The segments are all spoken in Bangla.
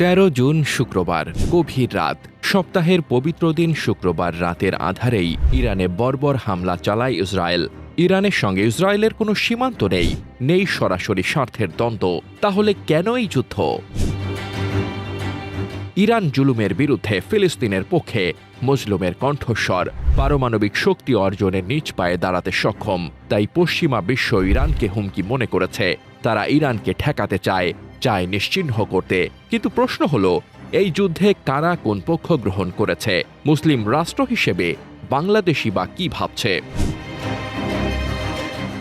তেরো জুন শুক্রবার, গভীর রাত। সপ্তাহের পবিত্র দিন শুক্রবার রাতের আধারেই ইরানে বর্বর হামলা চালায় ইসরায়েল। ইরানের সঙ্গে ইসরায়েলের কোনো সীমান্ত নেই নেই সরাসরি স্বার্থের দ্বন্দ্ব। তাহলে কেন এই যুদ্ধ? ইরান জুলুমের বিরুদ্ধে ফিলিস্তিনের পক্ষে মজলুমের কণ্ঠস্বর, পারমাণবিক শক্তি অর্জনের নিজ পায়ে দাঁড়াতে সক্ষম। তাই পশ্চিমা বিশ্ব ইরানকে হুমকি মনে করেছে। তারা ইরানকে ঠেকাতে চায় চায় নিশ্চিহ্ন করতে। কিন্তু প্রশ্ন হল, এই যুদ্ধে কারা কোন পক্ষ গ্রহণ করেছে? মুসলিম রাষ্ট্র হিসেবে বাংলাদেশি বা কি ভাবছে?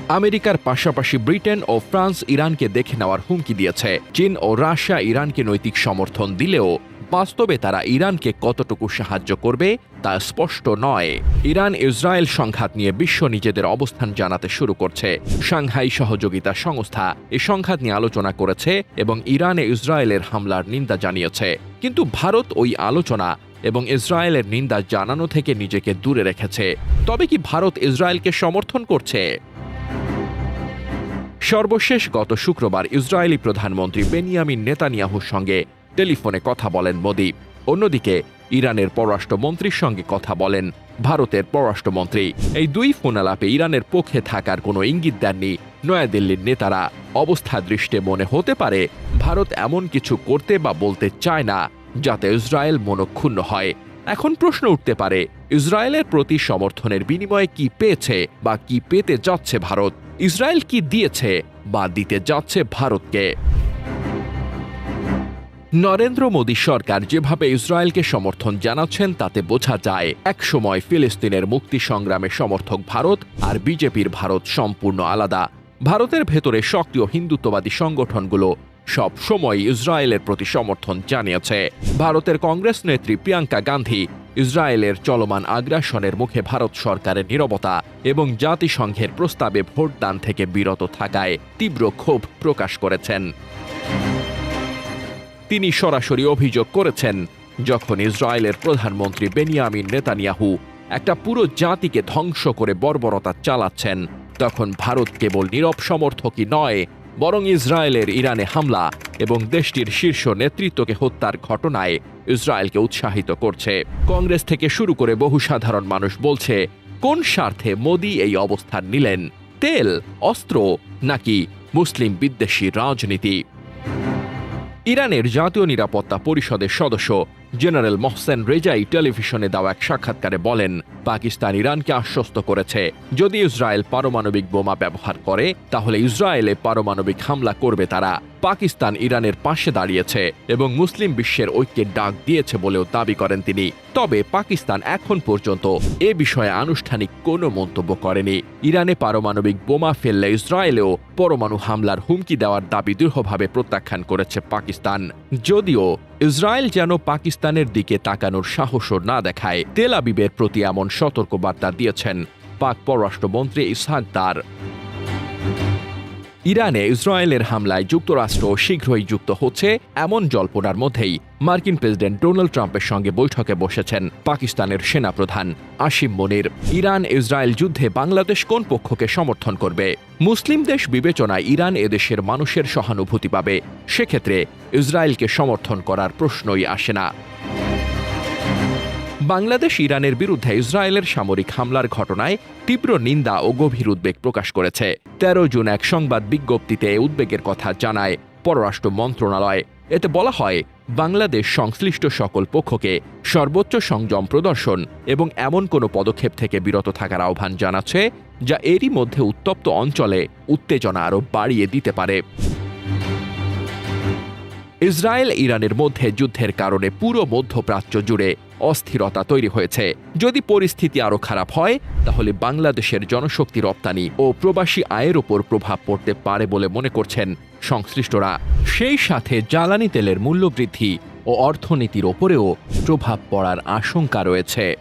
আমেরিকার পাশাপাশি ব্রিটেন ও ফ্রান্স ইরানকে দেখে নেওয়ার হুমকি দিয়েছে। চীন ও রাশিয়া ইরানকে নৈতিক সমর্থন দিলেও বাস্তবে তারা ইরানকে কতটুকু সাহায্য করবে তা স্পষ্ট নয়। ইরান ইসরায়েল সংঘাত নিয়ে বিশ্ব নিজেদের অবস্থান জানাতে শুরু করছে। সাংহাই সহযোগিতা সংস্থা এই সংঘাত নিয়ে আলোচনা করেছে এবং ইরানে ইসরায়েলের হামলার নিন্দা জানিয়েছে। কিন্তু ভারত ওই আলোচনা এবং ইসরায়েলের নিন্দা জানানো থেকে নিজেকে দূরে রেখেছে। তবে কি ভারত ইসরায়েলকে সমর্থন করছে? সর্বশেষ গত শুক্রবার ইসরায়েলি প্রধানমন্ত্রী বেনিয়ামিন নেতানিয়াহুর সঙ্গে টেলিফোনে কথা বলেন মোদি। অন্যদিকে, ইরানের পররাষ্ট্রমন্ত্রীর সঙ্গে কথা বলেন ভারতের পররাষ্ট্রমন্ত্রী। এই দুই ফোনালাপে ইরানের পক্ষে থাকার কোনো ইঙ্গিত দেননি নয়াদিল্লির নেতারা। অবস্থা দৃষ্টে মনে হতে পারে, ভারত এমন কিছু করতে বা বলতে চায় না, যাতে ইসরায়েল মনক্ষুণ্ণ হয়। এখন প্রশ্ন উঠতে পারে, ইসরায়েলের প্রতি সমর্থনের বিনিময়ে কি পেয়েছে বা কি পেতে যাচ্ছে ভারত? ইসরায়েল কি দিয়েছে বা দিতে যাচ্ছে ভারতকে? নরেন্দ্র মোদী সরকার যেভাবে ইসরায়েলকে সমর্থন জানাচ্ছেন, তাতে বোঝা যায়, একসময় ফিলিস্তিনের মুক্তি সংগ্রামে সমর্থক ভারত আর বিজেপির ভারত সম্পূর্ণ আলাদা। ভারতের ভেতরে সক্রিয় হিন্দুত্ববাদী সংগঠনগুলো সব সময় ইসরায়েলের প্রতি সমর্থন জানিয়েছে। ভারতের কংগ্রেস নেত্রী প্রিয়াঙ্কা গান্ধী ইসরায়েলের চলমান আগ্রাসনের মুখে ভারত সরকারের নিরবতা এবং জাতিসংঘের প্রস্তাবে ভোটদান থেকে বিরত থাকায় তীব্র ক্ষোভ প্রকাশ করেছেন। তিনি সরাসরি অভিযোগ করেছেন, যখন ইসরায়েলের প্রধানমন্ত্রী বেনিয়ামিন নেতানিয়াহু একটা পুরো জাতিকে ধ্বংস করে বর্বরতা চালাচ্ছেন, তখন ভারত কেবল নীরব সমর্থকই নয়, বরং ইসরায়েলের ইরানে হামলা এবং দেশটির শীর্ষ নেতৃত্বকে হত্যার ঘটনায় ইসরায়েলকে উৎসাহিত করছে। কংগ্রেস থেকে শুরু করে বহু সাধারণ মানুষ বলছে, কোন স্বার্থে মোদি এই অবস্থান নিলেন? তেল, অস্ত্র নাকি মুসলিম বিদ্বেষী রাজনীতি? ইরানের জাতীয় নিরাপত্তা পরিষদের সদস্য। জেনারেল মহসেন রেজাই টেলিভিশনে দেওয়া এক সাক্ষাৎকারে বলেন, পাকিস্তান ইরানকে আশ্বস্ত করেছে। যদি ইসরায়েল পারমাণবিক বোমা ব্যবহার করে, তাহলে ইসরায়েলে পারমাণবিক হামলা করবে তারা। পাকিস্তান ইরানের পাশে দাঁড়িয়েছে এবং মুসলিম বিশ্বের ঐক্যের ডাক দিয়েছে বলেও দাবি করেন তিনি। তবে পাকিস্তান এখন পর্যন্ত এ বিষয়ে আনুষ্ঠানিক কোনো মন্তব্য করেনি। ইরানে পারমাণবিক বোমা ফেললে ইসরায়েলেও পরমাণু হামলার হুমকি দেওয়ার দাবি দৃঢ়ভাবে প্রত্যাখ্যান করেছে পাকিস্তান। যদিও ইসরায়েল যেন পাকিস্তানের দিকে তাকানোর সাহসও না দেখায়, তেল আবিবের প্রতি এমন সতর্কবার্তা দিয়েছেন পাক পররাষ্ট্রমন্ত্রী ইসহাক দার। ইরানে ইসরায়েলের হামলায় যুক্তরাষ্ট্র শীঘ্রই যুক্ত হচ্ছে এমন জল্পনার মধ্যেই মার্কিন প্রেসিডেন্ট ডোনাল্ড ট্রাম্পের সঙ্গে বৈঠকে বসেছেন পাকিস্তানের সেনাপ্রধান আসিম মনির। ইরান ইসরায়েল যুদ্ধে বাংলাদেশ কোন পক্ষকে সমর্থন করবে? মুসলিম দেশ বিবেচনায় ইরান এদেশের মানুষের সহানুভূতি পাবে। সেক্ষেত্রে ইসরায়েলকে সমর্থন করার প্রশ্নই আসে না। বাংলাদেশ ইরানের বিরুদ্ধে ইসরায়েলের সামরিক হামলার ঘটনায় তীব্র নিন্দা ও গভীর উদ্বেগ প্রকাশ করেছে। তেরো জুন এক সংবাদ বিজ্ঞপ্তিতে উদ্বেগের কথা জানায় পররাষ্ট্র মন্ত্রণালয়। এতে বলা হয়, বাংলাদেশ সংশ্লিষ্ট সকল পক্ষকে সর্বোচ্চ সংযম প্রদর্শন এবং এমন কোনো পদক্ষেপ থেকে বিরত থাকার আহ্বান জানাচ্ছে, যা এরই মধ্যে উত্তপ্ত অঞ্চলে উত্তেজনা আরও বাড়িয়ে দিতে পারে। ইসরায়েল ইরানের মধ্যে যুদ্ধের কারণে পুরো মধ্যপ্রাচ্য জুড়ে অস্থিরতা তৈরি হয়েছে। যদি পরিস্থিতি আরও খারাপ হয়, তাহলে বাংলাদেশের জনশক্তি রপ্তানি ও প্রবাসী আয়ের ওপর প্রভাব পড়তে পারে বলে মনে করছেন সংশ্লিষ্টরা। সেই সাথে জ্বালানি তেলের মূল্যবৃদ্ধি ও অর্থনীতির ওপরেও প্রভাব পড়ার আশঙ্কা রয়েছে।